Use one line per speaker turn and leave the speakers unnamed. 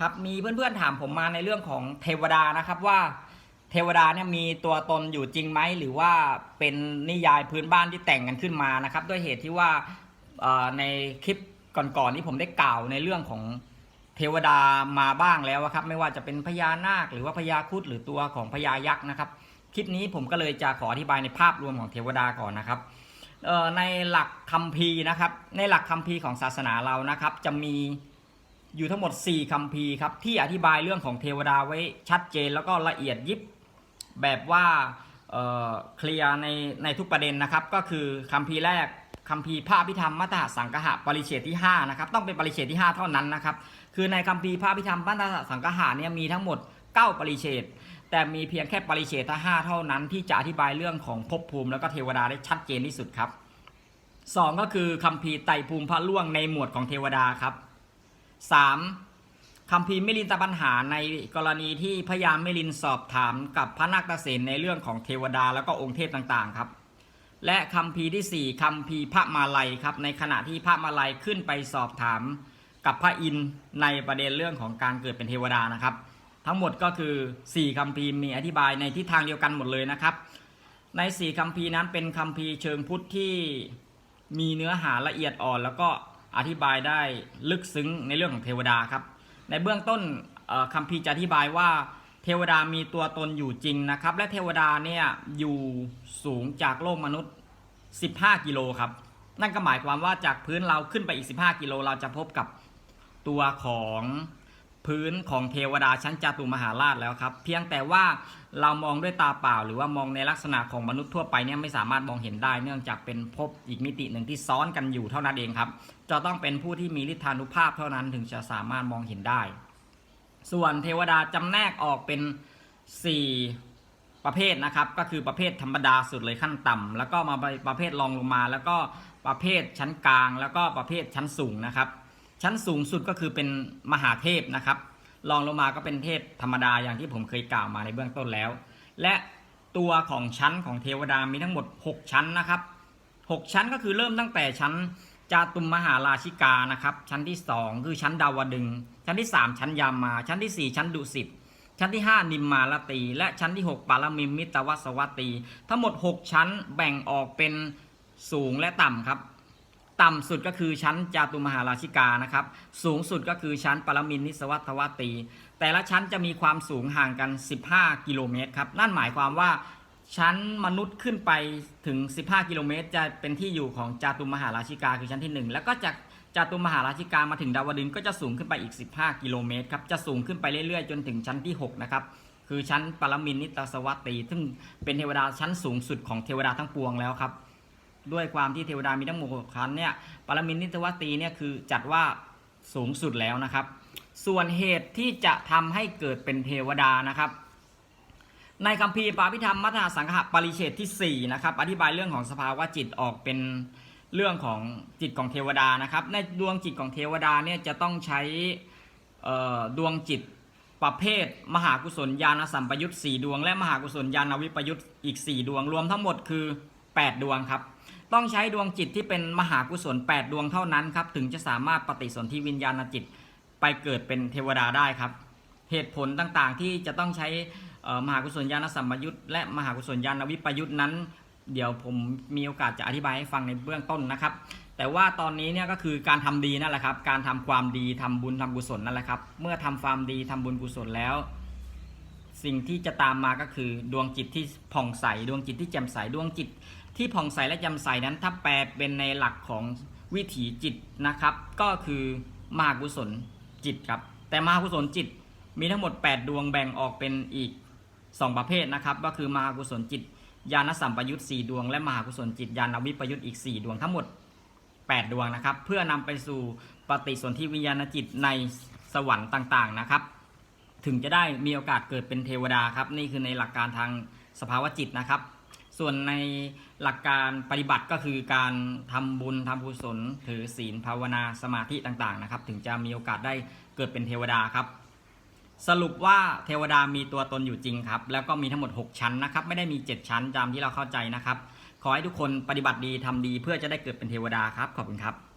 ครับมีเพื่อนๆถามผมมาในเรื่องของเทวดานะครับว่าเทวดาเนี่ยมีตัวตนอยู่จริงไหมหรือว่าเป็นนิยายพื้นบ้านที่แต่งกันขึ้นมานะครับ ด้วยเหตุที่ว่าในคลิปก่อนๆที่ผมได้กล่าวในเรื่องของเทวดามาบ้างแล้วครับ ไม่ว่าจะเป็นพญานาค หรือว่าพญาครุดหรือตัวของพญายักษ์นะครับคลิปนี้ผมก็เลยจะขออธิบายในภาพรวมของเทวดาก่อนนะครับในหลักคัมภีร์นะครับ ในหลักคัมภีร์ของศาสนาเรานะครับ จะมี อยู่ทั้งหมด 4คัมภีร์ครับที่อธิบายเรื่องของเทวดาไว้ชัดเจนแล้วก็ละเอียดยิบแบบว่าเเคลียร์ในในทุกประเด็นนะครับ ก็คือคัมภีร์แรกคัมภีร์พระพิธรรมมัตตหสังกหะปริเฉดที่5นะครับต้องเป็นปริเฉดที่ 5 เท่านั้นนะครับคือในคัมภีร์พระพิธรรมมัตตหสังกหะเนี่ยมีทั้งหมด 9 ปริเฉดแต่มีเพียงแค่ปริเฉดที่5เท่านั้น ที่จะอธิบายเรื่องของภพภูมิแล้วก็เทวดาได้ชัดเจนที่สุดครับสองก็คือคัมภีร์ไตรภูมิพระล่วงในหมวดของเทวดาครับ 3. คำพีมิลินตปัญหาในกรณีที่พญามมิลินสอบถามกับพระนาคเษนในเรื่องของเทวดาแล้วก็องค์เทพต่างๆครับและคำพีที่ 4คำพีพระมาลัยครับในขณะที่พระมาลัยขึ้นไปสอบถามกับพระอินทร์ในประเด็นเรื่องของการเกิดเป็นเทวดานะครับ ทั้งหมดก็คือ 4คำพีร์มีอธิบายในทิศทางเดียวกันหมดเลยนะครับ ใน 4คำพีร์นั้นเป็นคำพีร์เชิงพุทธที่มีเนื้อหาละเอียดอ่อน แล้วก็ อธิบายได้ลึกซึ้งในเรื่องของเทวดาครับ ในเบื้องต้นคัมภีร์จะอธิบายว่าเทวดามีตัวตนอยู่จริงนะครับ และเทวดาเนี่ยอยู่สูงจากโลกมนุษย์ 15 กิโลครับ นั่นก็หมายความว่าจากพื้นเราขึ้นไปอีก 15 กิโลเราจะพบกับตัวของ พื้นของเทวดาชั้นจตุมหาราชแล้วครับ เพียงแต่ว่าเรามองด้วยตาเปล่า หรือว่ามองในลักษณะของมนุษย์ทั่วไปเนี่ยไม่สามารถมองเห็นได้ เนื่องจากเป็นภพอีกมิติหนึ่งที่ซ้อนกันอยู่เท่านั้นเองครับ จะต้องเป็นผู้ที่มีฤทธานุภาพเท่านั้นถึงจะสามารถมองเห็นได้ ส่วนเทวดาจำแนกออกเป็น 4 ประเภทนะครับ ก็คือประเภทธรรมดาสุดเลยขั้นต่ำแล้วก็มาประเภทรองลงมา แล้วก็ประเภทชั้นกลาง แล้วก็ประเภทชั้นสูงนะครับ ชั้นสูงสุดก็คือเป็นมหาเทพนะครับรองลงมาก็เป็นเทพธรรมดาอย่างที่ผมเคยกล่าวมาในเบื้องต้นแล้ว และตัวของชั้นของเทวดามีทั้งหมด 6 ชั้นนะครับ 6 ชั้นก็คือเริ่มตั้งแต่ชั้นจาตุมมหาราชิกานะครับ ชั้นที่ 2 คือชั้นดาวดึง ชั้นที่ 3 ชั้นยามา ชั้นทีสี่4 ชั้นดุสิตชั้นที่ 5 นิมมาลตี และชั้นที่ 6 ปารมิมมิตวัสวัตตี ทั้งหมด 6 ชั้นแบ่งออกเป็นสูงและต่ำครับ ต่ำสุดก็คือชั้นจาตุมหาราชิกานะครับ สูงสุดก็คือชั้นปรมินนิสวัตวัตตี แต่ละชั้นจะมีความสูงห่างกัน 15 กิโลเมตรครับ นั่นหมายความว่าชั้นมนุษย์ขึ้นไปถึง 15 กิโลเมตร จะเป็นที่อยู่ของจาตุมหาราชิกาคือชั้นที่ 1 แล้วก็จากจาตุมหาราชิกามาถึงดาวดึงก็จะสูงขึ้นไปอีก 15 กิโลเมตรครับ จะสูงขึ้นไปเรื่อยๆ จนถึงชั้นที่ 6 นะครับ คือชั้นปรมินนิตสวัตตีซึ่งเป็นเทวดาชั้นสูงสุดของเทวดาทั้งปวงแล้วครับ ด้วยความที่เทวดามีทั้งหมดหกชั้นเนี่ยปรมินทร์นิตวัตตีเนี่ยคือจัดว่าสูงสุดแล้วนะครับ ส่วนเหตุที่จะทำให้เกิดเป็นเทวดานะครับ ในคัมภีร์ปาพิธรรมมัทธสังหะปริเฉดที่4นะครับอธิบายเรื่องของสภาวะจิตออกเป็นเรื่องของจิตของเทวดานะครับ ในดวงจิตของเทวดาเนี่ยจะต้องใช้ดวงจิตประเภท มหากุศลญาณสัมปยุต4ดวง และมหากุศลญาณวิปยุตอีก 4 ดวงรวมทั้งหมดคือ 8 ดวงครับ ต้องใช้ดวงจิตที่เป็นมหากุศล 8 ดวงเท่านั้นครับ ถึงจะสามารถปฏิสนธิวิญญาณจิตไปเกิดเป็นเทวดาได้ครับ เหตุผลต่างๆ ที่จะต้องใช้มหากุศลญาณสัมปยุตและมหากุศลญาณวิปยุตนั้น เดี๋ยวผมมีโอกาสจะอธิบายให้ฟังในเบื้องต้นนะครับ แต่ว่าตอนนี้เนี่ยก็คือการทำดีนั่นแหละครับ การทำความดีทำบุญทำกุศลนั่นแหละครับ เมื่อทำความดีทำบุญกุศลแล้ว สิ่งที่จะตามมาก็คือดวงจิตที่ผ่องใสดวงจิตที่แจ่มใสดวงจิต ที่ผ่องใสและแจ่มใสนั้นถ้าแปลเป็นในหลักของวิถีจิตนะครับ ก็คือมหากุศลจิตครับ แต่มหากุศลจิตมีทั้งหมด 8 ดวงแบ่งออกเป็นอีก 2 ประเภทนะครับ ก็คือมหากุศลจิต ญาณสัมปยุต4ดวง และมหากุศลจิตญาณวิปยุตอีก 4 ดวงทั้งหมด 8 ดวงนะครับ เพื่อนำไปสู่ปฏิสนธิวิญญาณจิตในสวรรค์ต่างๆนะครับ ถึงจะได้มีโอกาสเกิดเป็นเทวดาครับ นี่คือในหลักการทางสภาวะจิตนะครับ ส่วนในหลักการปฏิบัติก็คือการทำบุญทำกุศลถือศีลภาวนาสมาธิต่างๆนะครับ ถึงจะมีโอกาสได้เกิดเป็นเทวดาครับ สรุปว่าเทวดามีตัวตนอยู่จริงครับ แล้วก็มีทั้งหมด 6 ชั้นนะครับ ไม่ได้มี 7 ชั้นตามที่เราเข้าใจนะครับ ขอให้ทุกคนปฏิบัติดีทำดีเพื่อจะได้เกิดเป็นเทวดาครับขอบคุณครับ